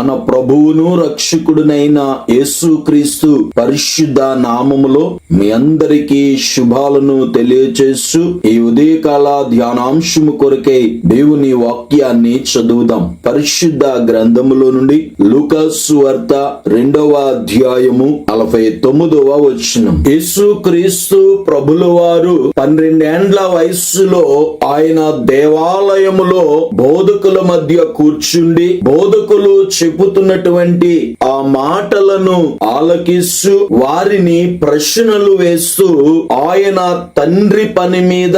మన ప్రభువును రక్షకుడునైన యేసుక్రీస్తు పరిశుద్ధ నామములో మీ అందరికీ శుభాలను తెలియచేస్తూ ఈ ఉదయకాల ధ్యానాంశము కొరకై దేవుని వాక్యాన్ని చదువుదాం. పరిశుద్ధ గ్రంథములో నుండి లూకాసు వార్త రెండవ అధ్యాయము నలభై తొమ్మిదవ వచనం. యేసుక్రీస్తు ప్రభుల వారు పన్నెండేండ్ల వయస్సులో ఆయన దేవాలయములో బోధకుల మధ్య కూర్చుండి బోధకులు చెబుతున్నటువంటి మాటలను ఆలకిస్తూ వారిని ప్రశ్నలు వేస్తూ ఆయన తండ్రి పని మీద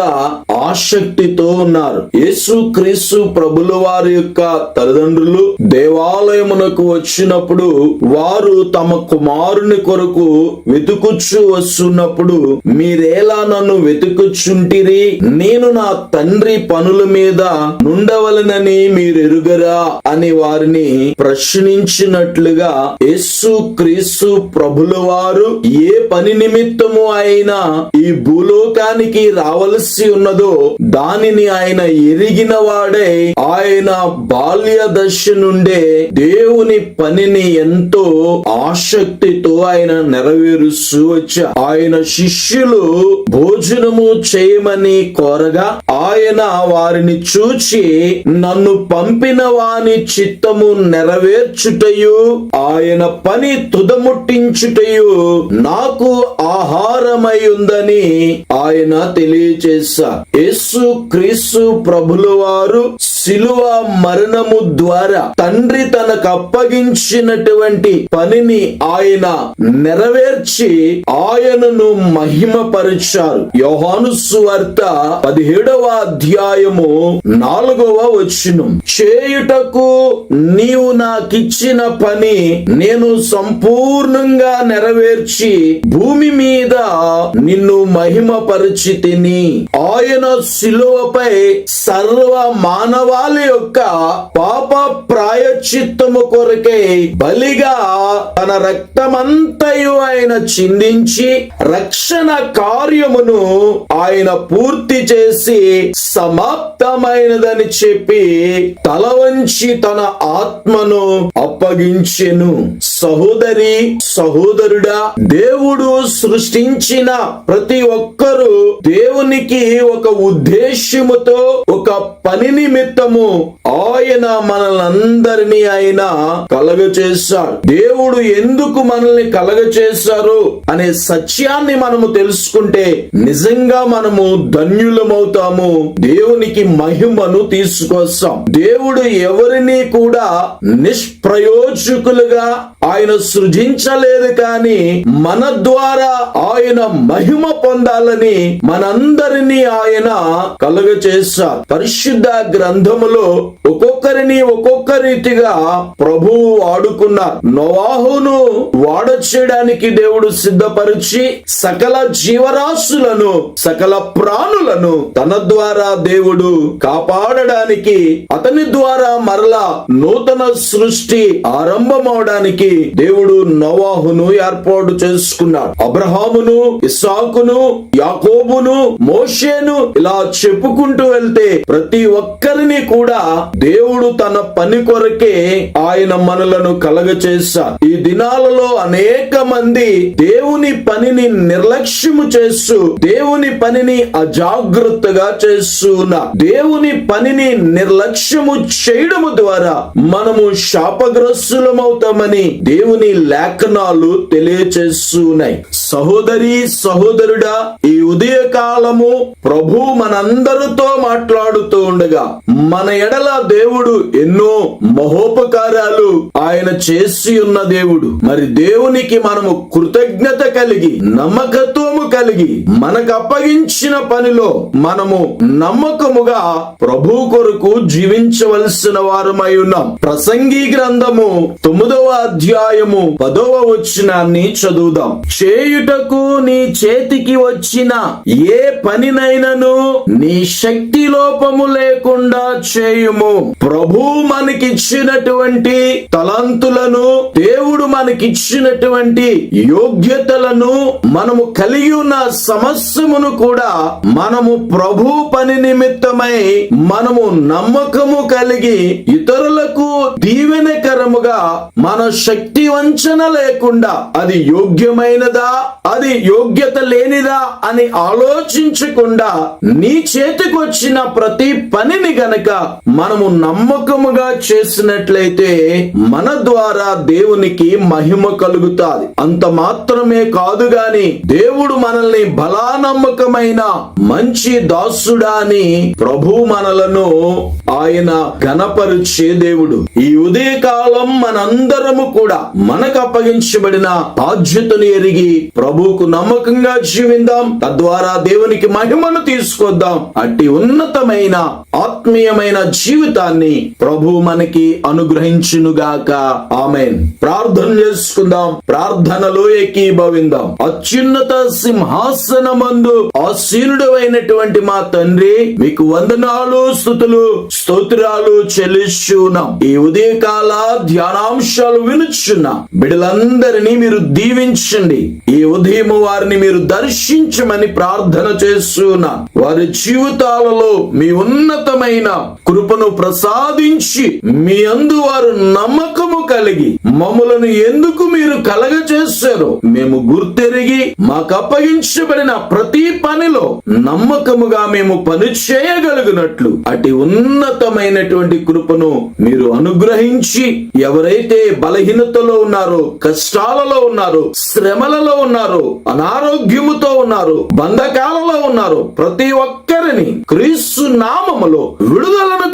ఆసక్తితో ఉన్నారు. యేసు క్రీస్తు ప్రభుల వారి యొక్క తల్లిదండ్రులు దేవాలయమునకు వచ్చినప్పుడు వారు తమ కుమారుని కొరకు వెతుకుచ్చు వస్తున్నప్పుడు మీరేలా నన్ను వెతుకుచుంటిరి? నేను నా తండ్రి పనుల మీద నుండవలనని మీరెరుగరా? అని వారిని ప్రశ్నించినట్లుగా యేసు క్రీస్తు ప్రభుల వారు ఏ పని నిమిత్తము అయినా ఈ భూలోకానికి రావలసి ఉన్నదో దానిని ఆయన ఎరిగిన వాడే. ఆయన బాల్య దశ నుండే దేవుని పనిని ఎంతో ఆసక్తితో ఆయన నెరవేరుస్తూ వచ్చా ఆయన శిష్యులు భోజనము చేయమని కోరగా ఆయన వారిని చూచి నన్ను పంపిన వాని చిత్తము నెరవేర్చుటయు ఆయన పని తుదముట్టించుటయు నాకు ఆహారమై ఉందని ఆయన తెలియచేశా యేసు క్రీస్తు ప్రభుల వారు శిలువ మరణము ద్వారా తండ్రి తనకు అప్పగించినటువంటి పనిని ఆయన నెరవేర్చి ఆయనను మహిమపరిచారు. యోహాను సువార్త పదిహేడవ అధ్యాయము నాలుగవ వచనం. చేయుటకు నీవు నాకిచ్చిన పని నేను సంపూర్ణంగా నెరవేర్చి భూమి మీద నిన్ను మహిమపరిచితిని. ఆయన శిలువపై సర్వ మానవ వాళ్ళ యొక్క పాప ప్రాయచిత్తము కొరకై బలిగా తన రక్తమంతయు ఆయన చిందించి రక్షణ కార్యమును ఆయన పూర్తి చేసి సమాప్తమైనదని చెప్పి తల వంచి తన ఆత్మను అప్పగించెను. సహోదరి సహోదరుడా దేవుడు సృష్టించిన ప్రతి ఒక్కరూ దేవునికి ఒక ఉద్దేశ్యముతో ఒక పని నిమిత్తము ఆయన మనల్ని ఆయన కలగ చేశాడు దేవుడు ఎందుకు మనల్ని కలగ చేశారు అనే సత్యాన్ని మనము తెలుసుకుంటే నిజంగా మనము ధన్యులమవుతాము. దేవునికి మహిమను తీసుకొస్తాం. దేవుడు ఎవరిని కూడా నిష్ప్రయోజకులుగా ఆయన సృజించలేదు కానీ మన ద్వారా ఆయన మహిమ పొందాలని మనందరినీ ఆయన కలుగ చేశారు పరిశుద్ధ గ్రంథములో ఒక్కొక్కరిని ఒక్కొక్క రీతిగా ప్రభువు వాడుకున్నారు. నోవాహును వాడ చేయడానికి దేవుడు సిద్ధపరిచి సకల జీవరాశులను సకల ప్రాణులను తన ద్వారా దేవుడు కాపాడడానికి అతని ద్వారా మరలా నూతన సృష్టి ఆరంభమవడానికి దేవుడు నోవాహును ఏర్పాటు చేసుకున్నాడు. అబ్రహామును ఇస్సాకును యాకోబును మోషేను ఇలా చెప్పుకుంటూ వెళ్తే ప్రతి ఒక్కరిని కూడా దేవుడు తన పని కొరకే ఆయన మనలను కలగ చేశారు ఈ దినాలలో అనేక మంది దేవుని పనిని నిర్లక్ష్యము చేస్తూ దేవుని పనిని అజాగ్రత్తగా చేస్తున్నా దేవుని పనిని నిర్లక్ష్యము చేయడము ద్వారా మనము శాపగ్రస్తులమవుతామని దేవుని లేఖనాలు తెలియచేస్తున్నాయి. సహోదరి సహోదరుడా ఈ ఉదయ కాలము ప్రభు మనందరితో మాట్లాడుతూ ఉండగా మన ఎడల దేవుడు ఎన్నో మహోపకారాలు ఆయన చేసి ఉన్న దేవుడు. మరి దేవునికి మనము కృతజ్ఞత కలిగి నమ్మకత్వము కలిగి మనకు అప్పగించిన పనిలో మనము నమ్మకముగా ప్రభు కొరకు జీవించవలసిన వారమై ఉన్నాం. ప్రసంగి గ్రంథము తొమ్మిదవ అధ్యాయము పదవ వచనాన్ని చదువుదాం. చేయుటకు నీ చేతికి వచ్చిన ఏ పనినైనను నీ శక్తి లోపము లేకుండా చేయుము. ప్రభు మనకిచ్చినటువంటి తలంతులను దేవుడు మనకిచ్చినటువంటి యోగ్యతలను మనము కలిగి ఉన్న సమస్యమును కూడా మనము ప్రభు పని నిమిత్తమై మనము నమ్మకము కలిగి ఇతరులకు దీవెనకరముగా మన శక్తి వంచన లేకుండా అది యోగ్యమైనదా అది యోగ్యత లేనిదా అని ఆలోచించకుండా నీ చేతికి వచ్చిన ప్రతి పనిని గనక మనము నమ్మకముగా చేసినట్లయితే మన ద్వారా దేవునికి మహిమ కలుగుతాది. అంత మాత్రమే కాదు గాని దేవుడు మనల్ని బలానమ్మకమైన మంచి దాసుడా అని ప్రభు మనలను ఆయన గణపరిచే దేవుడు. ఈ ఉదయకాలం మనందరము కూడా మనకు అప్పగించబడిన బాధ్యతను ఎరిగి ప్రభువుకు నమ్మకంగా జీవిందాం. తద్వారా దేవునికి మహిమను తీసుకొద్దాం. అట్టి ఉన్నతమైన ఆత్మీయమైన జీవితాన్ని ప్రభు మనకి అనుగ్రహించునుగాక. ఆమెన్. ప్రార్థన చేసుకుందాం. ప్రార్థనలో ఏకీభవిందాం. అత్యున్నత సింహాసనమందు ఆసీనుడు అయినటువంటి మా తండ్రి మీకు వందనాలు స్థుతులు స్తోత్రాలు చెల్లిస్తున్నాం ఈ ఉదయకాల ధ్యానాంశాలు వినుచున్నా. బిడలందరినీ మీరు దీవించండి. ఈ ఉదయం వారిని మీరు దర్శించమని ప్రార్థన చేస్తున్నా. వారి జీవితాలలో మీ ఉన్నతమైన కృపను సాధించి మీ అందు వారు నమ్మకము కలిగి మమ్మలను ఎందుకు మీరు కలగ చేశారు మేము గుర్తెరిగి మాకు అప్పగించబడిన ప్రతి పనిలో నమ్మకముగా మేము పని చేయగలిగినట్లు. అటు ఉన్నతమైనటువంటి కృపను మీరు అనుగ్రహించి ఎవరైతే బలహీనతలో ఉన్నారో కష్టాలలో ఉన్నారో శ్రమలలో ఉన్నారో అనారోగ్యముతో ఉన్నారు బంధకాలలో ఉన్నారు ప్రతి ఒక్కరిని క్రీస్తు నామములో విడుదలను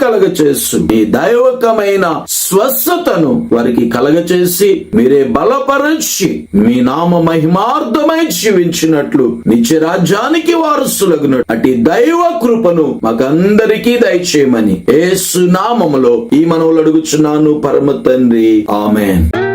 యేసు ఈ దైవకమైన స్వస్థతను వారికి కలగచేసి మీరే బలపరచి మీ నామ మహిమార్థమై జీవించినట్లు నిత్య రాజ్యానికి వారసులగునట్టు అటు దైవ కృపను మాకందరికీ దయచేయమని యేసు నామములో ఈ మనవులు అడుగుచున్నాను పరమ తండ్రి. ఆమెన్.